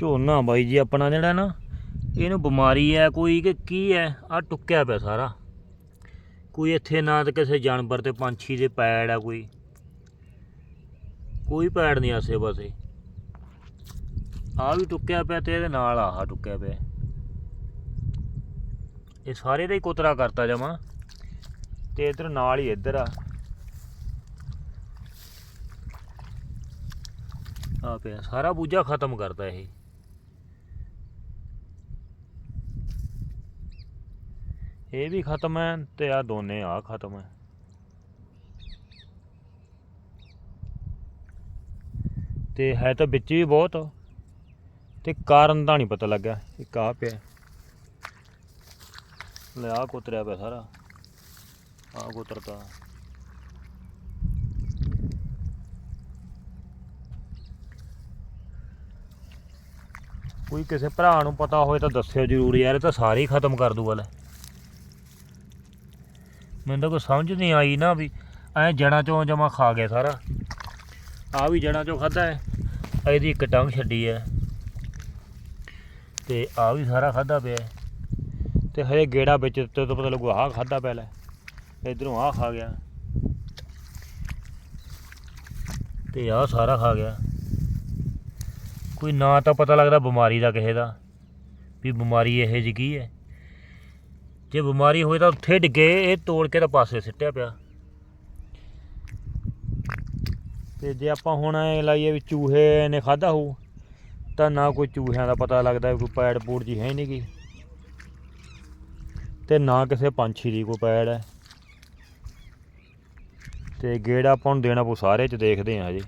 ਝੋਨਾ ਬਾਈ ਜੀ ਆਪਣਾ ਜਿਹੜਾ ਨਾ, ਇਹਨੂੰ ਬਿਮਾਰੀ ਹੈ ਕੋਈ ਕਿ ਕੀ ਹੈ ਆ ਟੁੱਕਿਆ ਪਿਆ ਸਾਰਾ। ਕੋਈ ਇੱਥੇ ਨਾ ਤਾਂ ਕਿਸੇ ਜਾਨਵਰ ਤੇ ਪੰਛੀ ਦੇ ਪੈੜ ਆ ਕੋਈ। ਕੋਈ ਪੈੜ ਨਹੀਂ ਆਸੇ ਪਾਸੇ। ਆ ਵੀ ਟੁੱਕਿਆ ਪਿਆ ਤੇ ਇਹਦੇ ਨਾਲ ਆਹ ਟੁੱਕਿਆ ਪਿਆ। ਇਹ ਸਾਰੇ ਦਾ ਹੀ ਕੋਤਰਾ ਕਰਤਾ ਜਮਾ। ਤੇ ਇਧਰ ਨਾਲ ਹੀ ਇੱਧਰ ਆ। ਆ ਪਿਆ, ਸਾਰਾ ਬੂਝਾ ਖਤਮ ਕਰਤਾ ਇਹ। ਇਹ ਵੀ ਖਤਮ ਹੈ ਤੇ ਆ ਦੋਨੇ ਆ ਖਤਮ ਹੈ। ਤੇ ਹੈ ਤਾਂ ਵਿੱਚ ਵੀ ਬਹੁਤ। ਤੇ ਕਾਰਨ ਦਾ ਨਹੀਂ ਪਤਾ ਲੱਗਿਆ, ਇੱਕ ਆ ਪਿਆ। ਲੈ ਆ ਕੁਤਰਿਆ ਪਿਆ ਸਾਰਾ। ਆ ਕੁਤਰਤਾ ਕੋਈ ਕਿਸੇ ਭਰਾ ਨੂੰ ਪਤਾ ਹੋਵੇ ਤਾਂ ਦੱਸਿਓ ਜਰੂਰ ਯਾਰ, ਇਹ ਤਾਂ ਸਾਰੇ ਹੀ ਖਤਮ ਕਰ ਦੂਗਾ ਲੈ ਮੈਨੂੰ ਤਾਂ ਕੋਈ ਸਮਝ ਨਹੀਂ ਆਈ ਨਾ ਵੀ ਐ ਜੜਾਂ ਚੋਂ ਜਮਾ ਖਾ ਗਿਆ ਸਾਰਾ। ਆ ਵੀ ਜੜਾਂ ਚੋਂ ਖਾਦਾ ਹੈ ਇਹਦੀ ਇੱਕ ਟੰਗ ਛੱਡੀ ਹੈ ਤੇ ਆ ਵੀ ਸਾਰਾ ਖਾਦਾ ਪਿਆ ਹੈ। ਤੇ ਹਜੇ ਗੇੜਾ ਵਿੱਚ ਤੇ ਤੋਂ ਪਤਾ ਲੱਗੂ ਆਹ ਖਾਦਾ ਪਿਆ ਲੈ। ਇਧਰੋਂ ਆਹ ਖਾ ਗਿਆ। ਤੇ ਆਹ ਸਾਰਾ ਖਾ ਗਿਆ। ਕੋਈ ਨਾ ਤਾਂ ਪਤਾ ਲੱਗਦਾ ਬਿਮਾਰੀ ਦਾ ਕਿਸੇ ਦਾ। ਵੀ ਬਿਮਾਰੀ ਇਹ ਜਿਹੀ ਕੀ ਹੈ ਜੇ ਬਿਮਾਰੀ ਹੋਏ ਤਾਂ ਉੱਥੇ ਡਿੱਗੇ, ਇਹ ਤੋੜ ਕੇ ਤਾਂ ਪਾਸੇ ਸਿੱਟਿਆ ਪਿਆ। ਤੇ ਜੇ ਆਪਾਂ ਹੁਣ ਐ ਲਾਈਏ ਵੀ ਚੂਹੇ ਨੇ ਖਾਦਾ ਹੋਊ, ਤਾਂ ਨਾ ਕੋਈ ਚੂਹਿਆਂ ਦਾ ਪਤਾ ਲੱਗਦਾ ਕੋਈ ਪੈੜ ਪੂੜ ਜੀ ਹੈ ਨਹੀਂ ਗੀ। ਤੇ ਨਾ ਕਿਸੇ ਪੰਛੀ ਦੀ ਕੋਈ ਪੈੜ ਹੈ। ਤੇ ਗੇੜਾ ਆਪਾਂ ਨੂੰ ਦੇਣਾ ਪਊ ਸਾਰੇ ਚ ਦੇਖਦੇ ਹਾਂ ਹਜੇ।